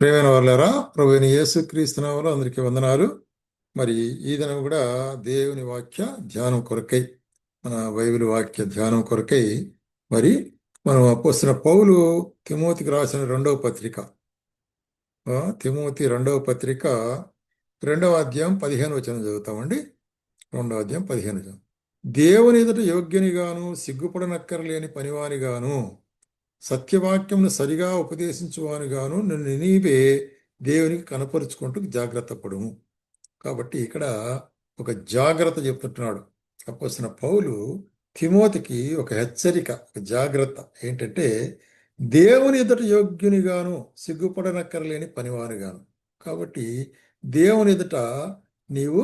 ప్రేమైన వాళ్ళారా ప్రభు అయిన యేసుక్రీస్తునామలో అందరికీ వందనాలు. మరి ఈ దినం కూడా దేవుని వాక్య ధ్యానం కొరకై మన బైబిల్ వాక్య ధ్యానం కొరకై మరి మనం వస్తున్న పౌలు తిమోతికి రాసిన రెండవ పత్రిక. తిమోతి రెండవ పత్రిక రెండవ అధ్యాయం పదిహేను వచనం చదువుతామండి. రెండవ అధ్యాయం పదిహేను వచనం దేవుని ఎదుట యోగ్యునిగాను సిగ్గుపడనక్కరలేని పనివానిగాను సత్యవాక్యమును సరిగా ఉపదేశించువానుగాను నిన్ను నీవే దేవునికి కనపరుచుకుంటూ జాగ్రత్త పడుము. కాబట్టి ఇక్కడ ఒక జాగ్రత్త చెప్తుంటున్నాడు. అప్పసిన పౌలు తిమోతికి ఒక హెచ్చరిక ఒక జాగ్రత్త ఏంటంటే దేవుని ఎదుట యోగ్యునిగాను సిగ్గుపడనక్కరలేని పనివారుగాను కాబట్టి దేవుని ఎదుట నీవు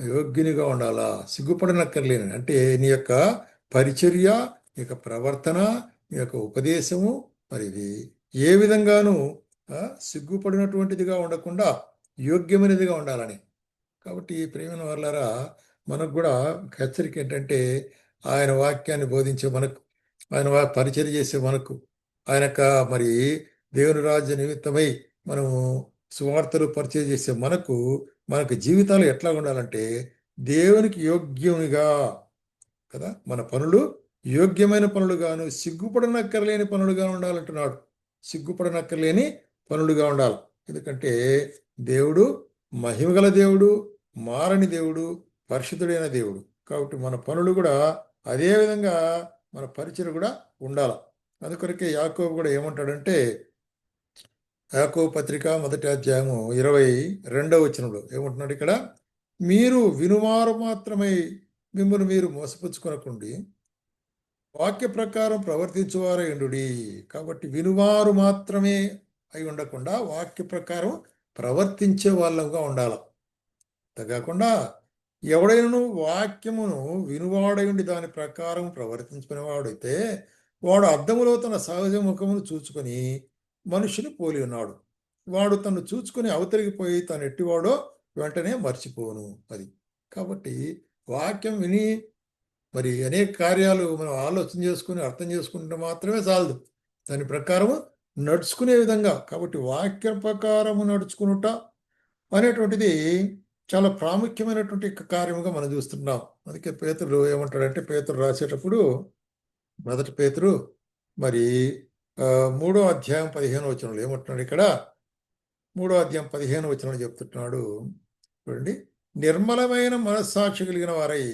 యోగ్యునిగా ఉండాలా సిగ్గుపడనక్కర్లేని అంటే నీ యొక్క పరిచర్య నీ యొక్క ప్రవర్తన మీ యొక్క ఉపదేశము మరి ఇది ఏ విధంగానూ సిగ్గుపడినటువంటిదిగా ఉండకుండా యోగ్యమైనదిగా ఉండాలని. కాబట్టి ప్రేమైన వాళ్ళారా మనకు కూడా హెచ్చరిక ఏంటంటే ఆయన వాక్యాన్ని బోధించే మనకు ఆయన పరిచయం చేసే మనకు ఆయన మరి దేవుని రాజ్య నిమిత్తమై మనము సువార్తలు పరిచయం చేసే మనకు మనకు జీవితాలు ఎట్లా ఉండాలంటే దేవునికి యోగ్యముగా కదా మన పనులు యోగ్యమైన పనులుగాను సిగ్గుపడనక్కర్లేని పనులుగా ఉండాలంటున్నాడు. సిగ్గుపడనక్కర్లేని పనులుగా ఉండాలి. ఎందుకంటే దేవుడు మహిమగల దేవుడు మారని దేవుడు పరిశుద్ధుడైన దేవుడు. కాబట్టి మన పనులు కూడా అదేవిధంగా మన పరిచయం కూడా ఉండాలి. అందుకొరకే యాకోబు కూడా ఏమంటాడంటే యాకో పత్రిక మొదటి అధ్యాయము ఇరవై రెండవ వచనంలో ఏమంటున్నాడు ఇక్కడ మీరు వినుమారు మాత్రమై మిమ్మల్ని మీరు మోసపుచ్చుకొనకుండి. వాక్య ప్రకారం ప్రవర్తించేవారే ఎండుడి కాబట్టి వినువారు మాత్రమే అయి ఉండకుండా వాక్య ప్రకారం ప్రవర్తించే వాళ్ళంగా ఉండాలి. అంతేకాకుండా ఎవడైనను వాక్యమును వినువాడయుండి దాని ప్రకారం ప్రవర్తించుకునేవాడైతే వాడు అర్థములో తన సహజ ముఖమును చూచుకొని మనుషుని పోలి ఉన్నాడు. వాడు తను చూచుకొని అవతరిగిపోయి తను ఎట్టివాడో వెంటనే మర్చిపోను అది. కాబట్టి వాక్యం విని మరి అనేక కార్యాలు మనం ఆలోచన చేసుకుని అర్థం చేసుకుంటే మాత్రమే చాలదు. దాని ప్రకారము నడుచుకునే విధంగా కాబట్టి వాక్య ప్రకారము నడుచుకునుట అనేటువంటిది చాలా ప్రాముఖ్యమైనటువంటి కార్యముగా మనం చూస్తున్నాం. అందుకే పేతులు ఏమంటాడంటే పేతురు రాసేటప్పుడు మొదటి పేతుడు మరి మూడో అధ్యాయం పదిహేను వచనంలో ఏమంటున్నాడు ఇక్కడ? మూడో అధ్యాయం పదిహేను వచనంలో చెప్తున్నాడు. చూడండి. నిర్మలమైన మనస్సాక్షి కలిగిన వారై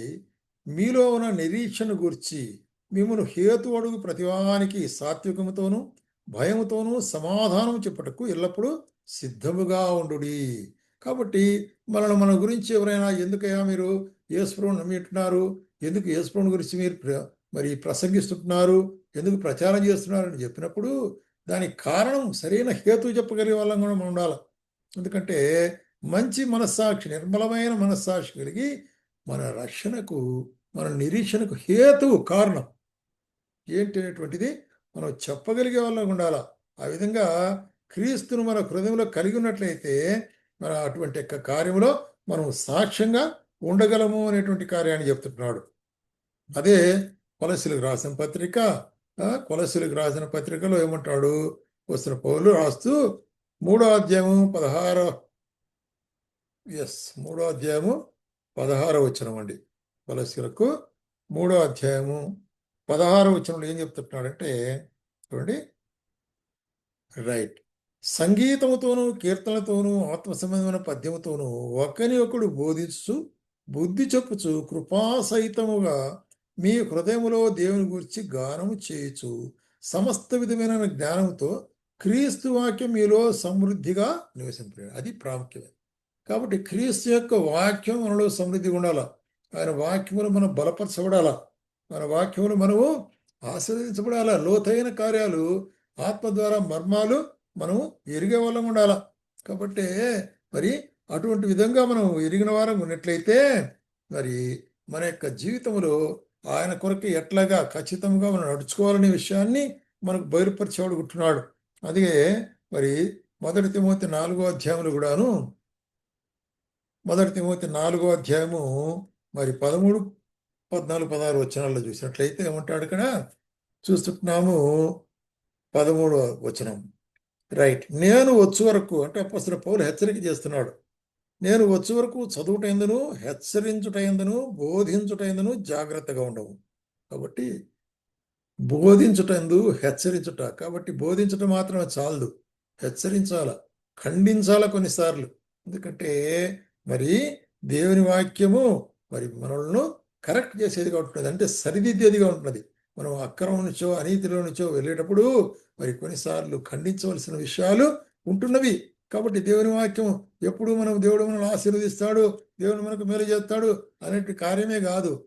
మీలో ఉన్న నిరీక్షణ గురించి మిమ్మను హేతు అడుగు ప్రతివానికి సాత్వికముతోనూ భయముతోనూ సమాధానం చెప్పుటకు ఎల్లప్పుడూ సిద్ధముగా ఉండుడి. కాబట్టి మనల్ని మన గురించి ఎవరైనా ఎందుకయ్యా మీరు యేసుప్రభుని నమ్మింటున్నారు ఎందుకు యేసుప్రభుని గురించి మీరు ప్ర- మరి ప్రసంగిస్తుంటున్నారు? ఎందుకు ప్రచారం చేస్తున్నారు అని చెప్పినప్పుడు దానికి కారణం సరైన హేతు చెప్పగలిగే వాళ్ళం కూడా మనం ఉండాలి. ఎందుకంటే మంచి మనస్సాక్షి నిర్మలమైన మనస్సాక్షి కలిగి మన రక్షణకు మన నిరీక్షణకు హేతువు కారణం. ఏంటి అనేటువంటిది మనం చెప్పగలిగే వాళ్ళం ఉండాలా. ఆ విధంగా క్రీస్తును మన హృదయంలో కలిగి ఉన్నట్లయితే మన అటువంటి యొక్క కార్యంలో మనం సాక్ష్యంగా ఉండగలము అనేటువంటి కార్యాన్ని చెప్తున్నాడు. అదే కొలసిలకు రాసిన పత్రిక ఆ, కొలసిలకు రాసిన పత్రికలో ఏమంటాడు? వస్తున్న పౌలు రాస్తూ మూడో అధ్యాయము పదహారో ఎస్ మూడో అధ్యాయము పదహారో వచనం అండి కొలసీలకు మూడో అధ్యాయము పదహారో వచనంలో ఏం చెప్తున్నాడంటే చూడండి. రైట్. సంగీతముతోనూ కీర్తనలతోనూ ఆత్మ సంబంధమైన పద్యముతోనూ ఒకని ఒకడు బోధించు బుద్ధి చెప్పుచు కృపాసహితముగా మీ హృదయములో దేవుని గురించి గానము చేయొచ్చు సమస్త విధమైన జ్ఞానంతో క్రీస్తు వాక్యం మీలో సమృద్ధిగా నివసింపలేదు అది ప్రాముఖ్యమైనది కాబట్టి క్రీస్తు యొక్క వాక్యం మనలో సమృద్ధిగా ఉండాలా? ఆయన వాక్యములు మనం బలపరచబడాలా? మన వాక్యములు మనము ఆశీర్వదించబడాలా లోతైన కార్యాలు ఆత్మ ద్వారా మర్మాలు మనము ఎరిగే వాళ్ళం ఉండాలా? కాబట్టి మరి అటువంటి విధంగా మనం ఎరిగిన వారం ఉన్నట్లయితే మరి మన యొక్క జీవితంలో ఆయన కొరకు ఎట్లాగా ఖచ్చితంగా మనం నడుచుకోవాలనే విషయాన్ని మనకు బయలుపరిచేవాడు ఉంటున్నాడు. అదే మరి మొదటి తిమోతి నాలుగో అధ్యాయంలో కూడాను మొదటి తిమోతి నాలుగో అధ్యాయము మరి పదమూడు పద్నాలుగు పదహారు వచనాల్లో చూసినట్లయితే ఏమంటాడు ఇక్కడ? చూస్తున్నాము పదమూడు వచనం. రైట్. నేను వచ్చు వరకు అంటే అప్పసిన పౌలు హెచ్చరిక చేస్తున్నాడు. నేను వచ్చే వరకు చదువుట ఎందును హెచ్చరించుట ఎందును బోధించుట ఎందును జాగ్రత్తగా ఉండవు. కాబట్టి బోధించుటందు హెచ్చరించుట. కాబట్టి బోధించుట మాత్రమే చాలదు. హెచ్చరించాల ఖండించాల కొన్నిసార్లు. ఎందుకంటే మరి దేవుని వాక్యము మరి మనల్ని కరెక్ట్ చేసేదిగా ఉంటున్నది. అంటే సరిదిద్దేదిగా ఉంటున్నది. మనం అక్రమం నుంచో అనీతిలో నుంచో వెళ్ళేటప్పుడు మరి కొన్నిసార్లు ఖండించవలసిన విషయాలు ఉంటున్నవి. కాబట్టి దేవుని వాక్యం ఎప్పుడు మనం దేవుడు మనల్ని ఆశీర్వదిస్తాడు దేవుడు మనకు మేలు చేస్తాడు అనేటి కార్యమే కాదు.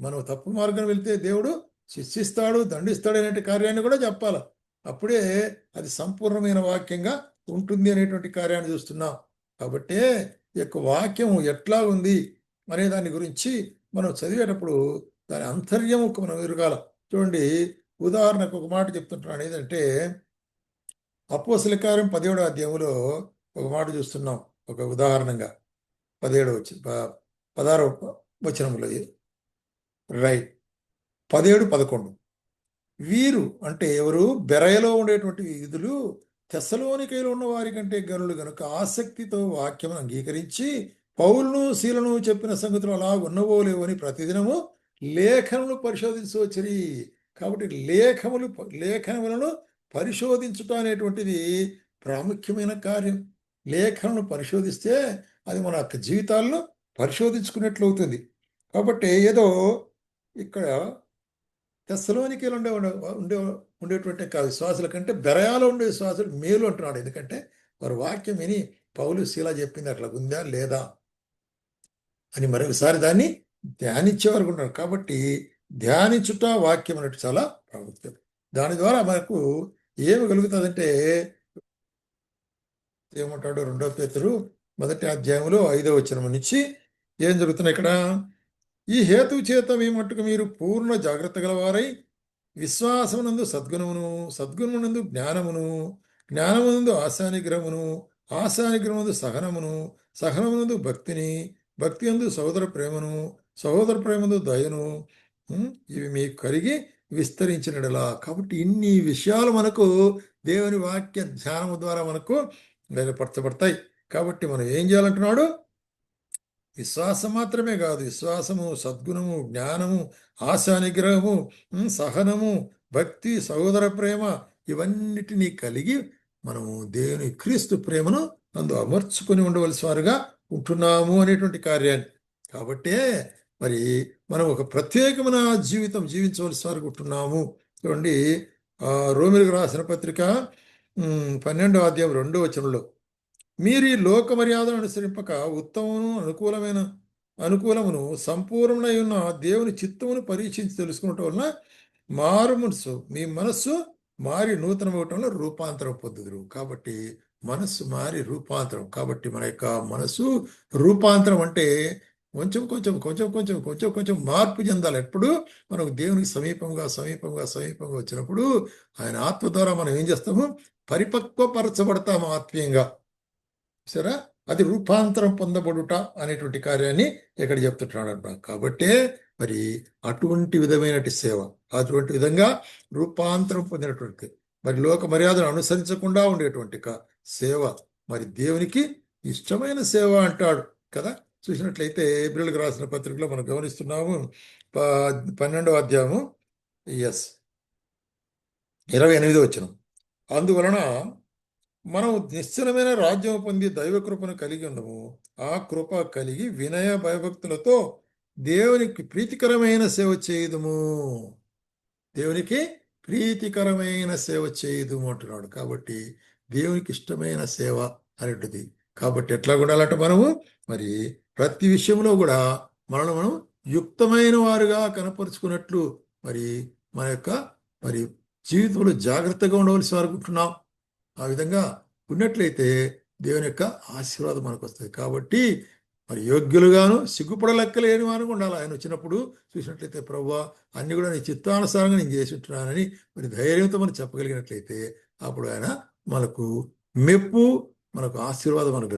మనం తప్పు మార్గం వెళ్తే దేవుడు శిక్షిస్తాడు దండిస్తాడు అనేటి కార్యాన్ని కూడా చెప్పాలి. అప్పుడే అది సంపూర్ణమైన వాక్యంగా ఉంటుంది అనేటువంటి కార్యాన్ని చూస్తున్నాం. కాబట్టి ఈ యొక్క వాక్యం ఎట్లా ఉంది? అనే దాని గురించి మనం చదివేటప్పుడు దాని అంతర్యము మనం ఎరగాల చూడండి ఉదాహరణకు ఒక మాట చెప్తుంటున్నాను ఏంటంటే అపోసల కార్యం పదిహేడో అధ్యాయంలో ఒక మాట చూస్తున్నాం ఒక ఉదాహరణగా. పదిహేడు వచ్చి పదహారవ వచనంలో రైట్. పదిహేడు పదకొండు. వీరు అంటే ఎవరు? బెరయలో ఉండేటువంటి విధులు తెస్సలోనికైలో ఉన్న వారి కంటే గనులు గనుక ఆసక్తితో వాక్యం అంగీకరించి పౌలను శీలను చెప్పిన సంగతులు అలా ఉన్నవో లేవని ప్రతిదినము లేఖనములు పరిశోధించవచ్చరి కాబట్టి లేఖములు లేఖనములను పరిశోధించుట అనేటువంటిది ప్రాముఖ్యమైన కార్యం. లేఖనను పరిశోధిస్తే అది మన యొక్క జీవితాల్లో పరిశోధించుకున్నట్లు అవుతుంది. కాబట్టి ఏదో ఇక్కడ తెస్సలోనికి ఉండే ఉండే ఉండేటువంటి విశ్వాసుల కంటే బెరయాలో ఉండే విశ్వాసులు మేలు అంటున్నాడు. ఎందుకంటే వారు వాక్యం విని పౌలు శీలా చెప్పింది అట్లా ఉందా లేదా? అని మరొకసారి దాన్ని ధ్యానించేవారు ఉంటారు కాబట్టి ధ్యానించుట వాక్యం అన్నట్టు చాలా ప్రాముఖ్యం దాని ద్వారా మనకు ఏమి కలుగుతుందంటే ఏమంటాడు రెండో పేతురు మొదటి అధ్యాయంలో ఐదో వచ్చిన నుంచి ఏం జరుగుతున్నాయి ఇక్కడ? ఈ హేతు చేత మీ మట్టుకు మీరు పూర్ణ జాగ్రత్త గలవారై విశ్వాసమునందు సద్గుణమును సద్గుణమునందు జ్ఞానమును జ్ఞానమునందు ఆశానిగ్రహమును ఆశానిగ్రహమునందు సహనమును సహనమునందు భక్తిని భక్తి అందు సహోదర ప్రేమను సహోదర ప్రేమందు దయను ఇవి మీకు కరిగి విస్తరించినడలా. కాబట్టి ఇన్ని విషయాలు మనకు దేవుని వాక్య ధ్యానము ద్వారా మనకు బయలుపరచబడతాయి. కాబట్టి మనం ఏం చేయాలంటున్నాడు? విశ్వాసం మాత్రమే కాదు. విశ్వాసము సద్గుణము జ్ఞానము ఆశా నిగ్రహము సహనము భక్తి సహోదర ప్రేమ ఇవన్నిటినీ కలిగి మనము దేవుని క్రీస్తు ప్రేమను అందు అమర్చుకొని ఉండవలసి వారుగా ఉంటున్నాము అనేటువంటి కార్యాన్ని. కాబట్టే మరి మనం ఒక ప్రత్యేకమైన జీవితం జీవించవలసిన వారికి ఉంటున్నాము. చూడండి రోమిలకు రాసిన పత్రిక పన్నెండో అధ్యాయం రెండో వచనంలో మీరు ఈ లోక మర్యాదను అనుసరింపక ఉత్తమను అనుకూలమైన అనుకూలమును సంపూర్ణమై ఉన్న దేవుని చిత్తమును పరీక్షించి తెలుసుకున్నటం వలన మారు మనసు మీ మనస్సు మారి నూతనమవటంలో రూపాంతరం పొందుదురు. కాబట్టి మనస్సు మారి రూపాంతరం. కాబట్టి మన యొక్క మనసు రూపాంతరం అంటే కొంచెం కొంచెం కొంచెం కొంచెం కొంచెం కొంచెం మార్పు చెందాలి. ఎప్పుడు మనకు దేవునికి సమీపంగా సమీపంగా సమీపంగా వచ్చినప్పుడు ఆయన ఆత్మ ద్వారా మనం ఏం చేస్తాము? పరిపక్వపరచబడతాము ఆత్మీయంగా. సరే? అది రూపాంతరం పొందబడుట అనేటువంటి కార్యాన్ని ఇక్కడ చెప్తుంటున్నాడు అనమాట కాబట్టే మరి అటువంటి విధమైన సేవ అటువంటి విధంగా రూపాంతరం పొందినటువంటి మరి లోక మర్యాదను అనుసరించకుండా ఉండేటువంటి సేవ. మరి దేవునికి ఇష్టమైన సేవ అంటాడు కదా. చూసినట్లయితే ఏప్రిల్కి రాసిన పత్రికలో మనం గమనిస్తున్నాము. పన్నెండవ అధ్యాయము. ఎస్ ఇరవై ఎనిమిదో వచ్చిన అందువలన మనం నిశ్చలమైన రాజ్యం పొంది దైవ కృపను కలిగి ఉండము. ఆ కృప కలిగి వినయ భయభక్తులతో దేవునికి ప్రీతికరమైన సేవ చేయదుము. దేవునికి ప్రీతికరమైన సేవ చేయదు అంటున్నాడు. కాబట్టి దేవునికి ఇష్టమైన సేవ అనేటిది కాబట్టి ఎట్లా ఉండాలంటే మనము మరి ప్రతి విషయంలో కూడా మనల్ని మనం యుక్తమైన వారుగా కనపరుచుకున్నట్లు మరి మన యొక్క మరి జీవితంలో జాగ్రత్తగా ఉండవలసి అనుకుంటున్నాం ఆ విధంగా ఉన్నట్లయితే దేవుని యొక్క ఆశీర్వాదం మనకు వస్తుంది. కాబట్టి మరి యోగ్యులుగాను సిగ్గుపడలెక్కలేని వారు ఉండాలి. ఆయన వచ్చినప్పుడు చూసినట్లయితే ప్రభు అన్ని కూడా నీ చిత్తానుసారంగా నేను చేసి ఉంటున్నానని మరి ధైర్యంతో మనం చెప్పగలిగినట్లయితే అప్పుడు ఆయన మనకు మెప్పు మనకు ఆశీర్వాదం మనకు